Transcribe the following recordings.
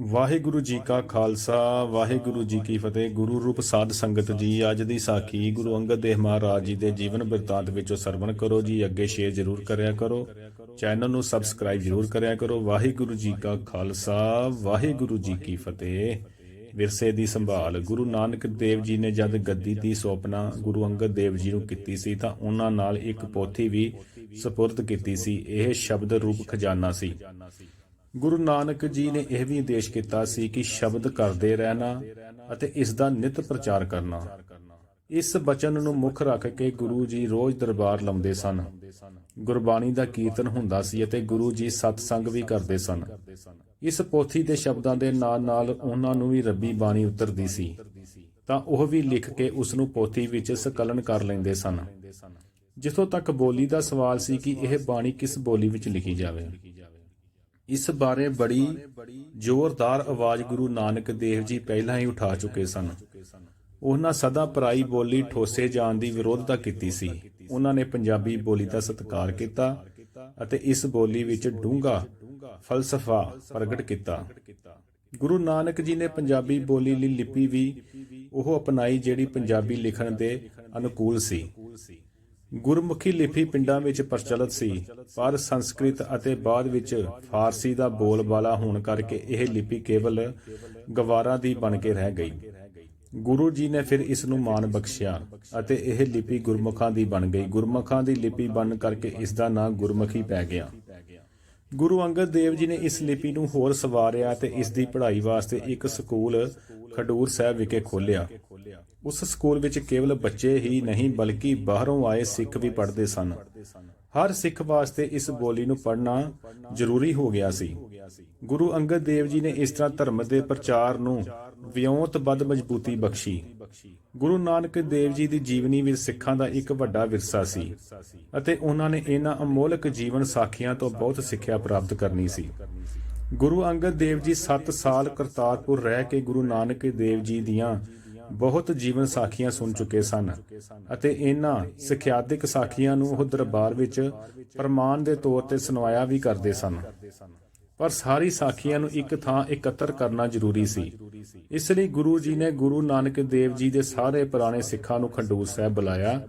ਵਾਹਿਗੁਰੂ ਜੀ ਕਾ ਖਾਲਸਾ, ਵਾਹਿਗੁਰੂ ਜੀ ਕੀ ਫਤਿਹ। ਗੁਰੂ ਰੂਪ ਸਾਧ ਸੰਗਤ ਜੀ, ਅੱਜ ਦੀ ਸਾਖੀ ਗੁਰੂ ਅੰਗਦ ਦੇਵ ਮਹਾਰਾਜ ਜੀ ਦੇ ਜੀਵਨ ਬਿਰਤਾਂਤ ਵਿੱਚੋਂ ਸਰਵਣ ਕਰੋ ਜੀ। ਅੱਗੇ ਸ਼ੇਅਰ ਜ਼ਰੂਰ ਕਰਿਆ ਕਰੋ। ਚੈਨਲ ਨੂੰ ਸਬਸਕ੍ਰਾਈਬ ਜ਼ਰੂਰ ਕਰਿਆ ਕਰੋ। ਵਾਹਿਗੁਰੂ ਜੀ ਕਾ ਖਾਲਸਾ, ਵਾਹਿਗੁਰੂ ਜੀ ਕੀ ਫਤਿਹ। ਵਿਰਸੇ ਦੀ ਸੰਭਾਲ। ਗੁਰੂ ਨਾਨਕ ਦੇਵ ਜੀ ਨੇ ਜਦ ਗੱਦੀ ਦੀ ਸੋਪਨਾ ਗੁਰੂ ਅੰਗਦ ਦੇਵ ਜੀ ਨੂੰ ਕੀਤੀ ਸੀ, ਤਾਂ ਉਹਨਾਂ ਨਾਲ ਇੱਕ ਪੋਥੀ ਵੀ ਸਪੁਰਦ ਕੀਤੀ ਸੀ। ਇਹ ਸ਼ਬਦ ਰੂਪ ਖਜ਼ਾਨਾ ਸੀ। ਗੁਰੂ ਨਾਨਕ ਜੀ ਨੇ ਇਹ ਵੀ ਆਦੇਸ਼ ਕੀਤਾ ਸੀ ਕਿ ਸ਼ਬਦ ਕਰਦੇ ਰਹਿਣਾ ਅਤੇ ਇਸ ਦਾ ਨਿਤ ਪ੍ਰਚਾਰ ਕਰਨਾ। ਇਸ ਬਚਨ ਨੂੰ ਮੁੱਖ ਰੱਖ ਕੇ ਗੁਰੂ ਜੀ ਰੋਜ਼ ਦਰਬਾਰ ਲਾਉਂਦੇ ਸਨ। ਗੁਰਬਾਣੀ ਦਾ ਕੀਰਤਨ ਹੁੰਦਾ ਸੀ ਅਤੇ ਗੁਰੂ ਜੀ ਸਤਸੰਗ ਵੀ ਕਰਦੇ ਸਨ। ਇਸ ਪੋਥੀ ਦੇ ਸ਼ਬਦਾਂ ਦੇ ਨਾਲ ਨਾਲ ਉਹਨਾਂ ਨੂੰ ਵੀ ਰੱਬੀ ਬਾਣੀ ਉਤਰਦੀ ਸੀ। ਤਾਂ ਉਹ ਵੀ ਲਿਖ ਕੇ ਉਸ ਨੂੰ ਪੋਥੀ ਵਿੱਚ ਸਕਲਨ ਕਰ ਲੈਂਦੇ ਸਨ। ਜਿੱਥੋਂ ਤੱਕ ਬੋਲੀ ਦਾ ਸਵਾਲ ਸੀ ਕਿ ਇਹ ਬਾਣੀ ਕਿਸ ਬੋਲੀ ਵਿੱਚ ਲਿਖੀ ਜਾਵੇ। ਇਸ ਬਾਰੇ ਬੜੀ ਜ਼ੋਰਦਾਰ ਆਵਾਜ਼ ਗੁਰੂ ਨਾਨਕ ਦੇਵ ਜੀ ਪਹਿਲਾਂ ਹੀ ਉਠਾ ਚੁੱਕੇ ਸਨ। ਉਹਨਾਂ ਸਦਾ ਪਰਾਈ ਬੋਲੀ ਠੋਸੇ ਜਾਣ ਦੀ ਵਿਰੋਧਤਾ ਕੀਤੀ ਸੀ। ਉਹਨਾਂ ਨੇ ਪੰਜਾਬੀ ਬੋਲੀ ਦਾ ਸਤਿਕਾਰ ਕੀਤਾ ਅਤੇ ਇਸ ਬੋਲੀ ਵਿੱਚ ਡੂੰਘਾ ਫਲਸਫਾ ਪ੍ਰਗਟ ਕੀਤਾ। ਗੁਰੂ ਨਾਨਕ ਜੀ ਨੇ ਪੰਜਾਬੀ ਬੋਲੀ ਲਈ ਲਿਪੀ ਵੀ ਉਹ ਅਪਣਾਈ ਜਿਹੜੀ ਪੰਜਾਬੀ ਲਿਖਣ ਦੇ ਅਨੁਕੂਲ ਸੀ। ਗੁਰਮੁਖੀ ਲਿਪੀ ਪਿੰਡਾਂ ਵਿੱਚ ਪ੍ਰਚਲਿਤ ਸੀ, ਪਰ ਸੰਸਕ੍ਰਿਤ ਅਤੇ ਬਾਅਦ ਵਿੱਚ ਫਾਰਸੀ ਦਾ ਬੋਲਬਾਲਾ ਹੋਣ ਕਰਕੇ ਇਹ ਲਿਪੀ ਕੇਵਲ ਗਵਾਰਾਂ ਦੀ ਬਣ ਕੇ ਰਹਿ ਗਈ। ਗੁਰੂ ਜੀ ਨੇ ਫਿਰ ਇਸ ਨੂੰ ਮਾਨ ਬਖਸ਼ਿਆ ਅਤੇ ਇਹ ਲਿਪੀ ਗੁਰਮੁਖਾਂ ਦੀ ਬਣ ਗਈ। ਗੁਰਮੁਖਾਂ ਦੀ ਲਿਪੀ ਬਣ ਕਰਕੇ ਇਸ ਦਾ ਨਾਂ ਗੁਰਮੁਖੀ ਪੈ ਗਿਆ। ਗੁਰੂ ਅੰਗਦ ਦੇਵ ਜੀ ਨੇ ਇਸ ਲਿਪੀ ਨੂੰ ਹੋਰ ਸਵਾਰਿਆ ਤੇ ਇਸ ਦੀ ਪੜ੍ਹਾਈ ਵਾਸਤੇ ਇੱਕ ਸਕੂਲ ਖਡੂਰ ਸਾਹਿਬ ਵਿਖੇ ਖੋਲ੍ਹਿਆ। ਉਸ ਸਕੂਲ ਵਿੱਚ ਕੇਵਲ ਬੱਚੇ ਹੀ ਨਹੀਂ, ਬਲਕਿ ਬਾਹਰੋਂ ਆਏ ਸਿੱਖ ਵੀ ਪੜ੍ਹਦੇ ਸਨ। ਹਰ ਸਿੱਖ ਵਾਸਤੇ ਇਸ ਬੋਲੀ ਨੂੰ ਪੜ੍ਹਨਾ ਜ਼ਰੂਰੀ ਹੋ ਗਿਆ ਸੀ। ਗੁਰੂ ਅੰਗਦ ਦੇਵ ਜੀ ਨੇ ਇਸ ਤਰ੍ਹਾਂ ਧਰਮ ਦੇ ਪ੍ਰਚਾਰ ਨੂੰ ਵਿਉਂਤਬੱਧ ਮਜ਼ਬੂਤੀ ਬਖਸ਼ੀ। ਗੁਰੂ ਨਾਨਕ ਦੇਵ ਜੀ ਦੀ ਜੀਵਨੀ ਵਿੱਚ ਸਿੱਖਾਂ ਦਾ ਇੱਕ ਵੱਡਾ ਵਿਰਸਾ ਸੀ ਅਤੇ ਉਹਨਾਂ ਨੇ ਇਹਨਾਂ ਅਮੋਲਕ ਜੀਵਨ ਸਾਖੀਆਂ ਤੋਂ ਬਹੁਤ ਸਿੱਖਿਆ ਪ੍ਰਾਪਤ ਕਰਨੀ ਸੀ। ਗੁਰੂ ਅੰਗਦ ਦੇਵ ਜੀ 7 ਸਾਲ ਕਰਤਾਰਪੁਰ ਰਹਿ ਕੇ ਗੁਰੂ ਨਾਨਕ ਦੇਵ ਜੀ ਦੀਆਂ ਬਹੁਤ ਜੀਵਨ ਸਾਖੀਆਂ ਸੁਣ ਚੁੱਕੇ ਸਨ ਅਤੇ ਇਹਨਾਂ ਸਿੱਖਿਆਤਿਕ ਸਾਖੀਆਂ ਨੂੰ ਉਹ ਦਰਬਾਰ ਵਿੱਚ ਪ੍ਰਮਾਣ ਦੇ ਤੌਰ ਤੇ ਸੁਣਵਾਇਆ ਵੀ ਕਰਦੇ ਸਨ। ਪਰ ਸਾਰੀ ਸਾਖੀਆਂ ਨੂੰ ਇੱਕ ਥਾਂ ਇਕੱਤਰ ਕਰਨਾ ਜ਼ਰੂਰੀ ਸੀ। ਇਸ ਲਈ ਗੁਰੂ ਜੀ ਨੇ ਗੁਰੂ ਨਾਨਕ ਦੇਵ ਜੀ ਦੇ ਸਾਰੇ ਪੁਰਾਣੇ ਸਿੱਖਾਂ ਨੂੰ ਖੰਡੂਰ ਸਾਹਿਬ ਬੁਲਾਇਆ।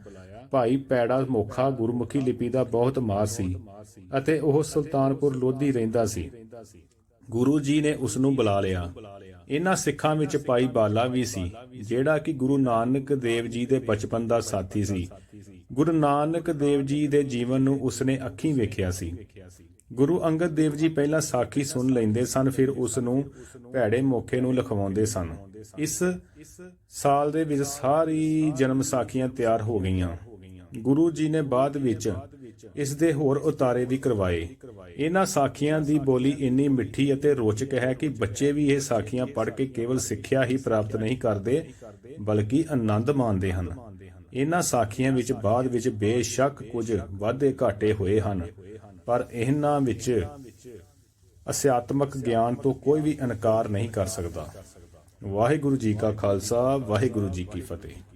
ਭਾਈ ਪੈੜਾ ਮੋਖਾ ਗੁਰਮੁਖੀ ਲਿਪੀ ਦਾ ਬਹੁਤ ਮਾਰ ਸੀ ਅਤੇ ਉਹ ਸੁਲਤਾਨਪੁਰ ਲੋਧੀ ਰਹਿੰਦਾ ਸੀ। ਗੁਰੂ ਜੀ ਨੇ ਉਸ ਨੂੰ ਬੁਲਾ ਲਿਆ। ਇਹਨਾਂ ਸਿੱਖਾਂ ਵਿੱਚ ਭਾਈ ਬਾਲਾ ਵੀ ਸੀ, ਜਿਹੜਾ ਕਿ ਗੁਰੂ ਨਾਨਕ ਦੇਵ ਜੀ ਦੇ ਬਚਪਨ ਦਾ ਸਾਥੀ ਸੀ। ਗੁਰੂ ਨਾਨਕ ਦੇਵ ਜੀ ਦੇ ਜੀਵਨ ਨੂੰ ਉਸਨੇ ਅੱਖੀਂ ਵੇਖਿਆ ਸੀ। ਗੁਰੂ ਅੰਗਦ ਦੇਵ ਜੀ ਪਹਿਲਾਂ ਸਾਖੀ ਸੁਣ ਲੈਂਦੇ ਸਨ, ਫਿਰ ਉਸ ਨੂੰ ਭੈੜੇ ਮੌਕੇ ਨੂੰ ਲਿਖਵਾਉਂਦੇ ਸਨ। ਇਸ ਸਾਲ ਦੇ ਵਿੱਚ ਸਾਰੀ ਜਨਮ ਸਾਖੀਆਂ ਤਿਆਰ ਹੋ ਗਈਆਂ। ਗੁਰੂ ਜੀ ਨੇ ਬਾਅਦ ਵਿੱਚ ਇਸ ਦੇ ਹੋਰ ਉਤਾਰੇ ਵੀ ਕਰਵਾਏ। ਇਹਨਾਂ ਸਾਖੀਆਂ ਦੀ ਬੋਲੀ ਇੰਨੀ ਮਿੱਠੀ ਅਤੇ ਰੋਚਕ ਹੈ ਕਿ ਬੱਚੇ ਵੀ ਇਹ ਸਾਖੀਆਂ ਪੜ੍ਹ ਕੇ ਕੇਵਲ ਸਿੱਖਿਆ ਹੀ ਪ੍ਰਾਪਤ ਨਹੀਂ ਕਰਦੇ, ਬਲਕਿ ਆਨੰਦ ਮਾਣਦੇ ਹਨ। ਇਹਨਾਂ ਸਾਖੀਆਂ ਵਿੱਚ ਬਾਅਦ ਵਿੱਚ ਬੇਸ਼ੱਕ ਕੁਝ ਵਾਧੇ ਘਾਟੇ ਹੋਏ ਹਨ, ਪਰ ਇਹਨਾਂ ਵਿੱਚ ਅਸਿਆਤਮਕ ਗਿਆਨ ਤੋਂ ਕੋਈ ਵੀ ਇਨਕਾਰ ਨਹੀਂ ਕਰ ਸਕਦਾ। ਵਾਹਿਗੁਰੂ ਜੀ ਕਾ ਖਾਲਸਾ, ਵਾਹਿਗੁਰੂ ਜੀ ਕੀ ਫਤਿਹ।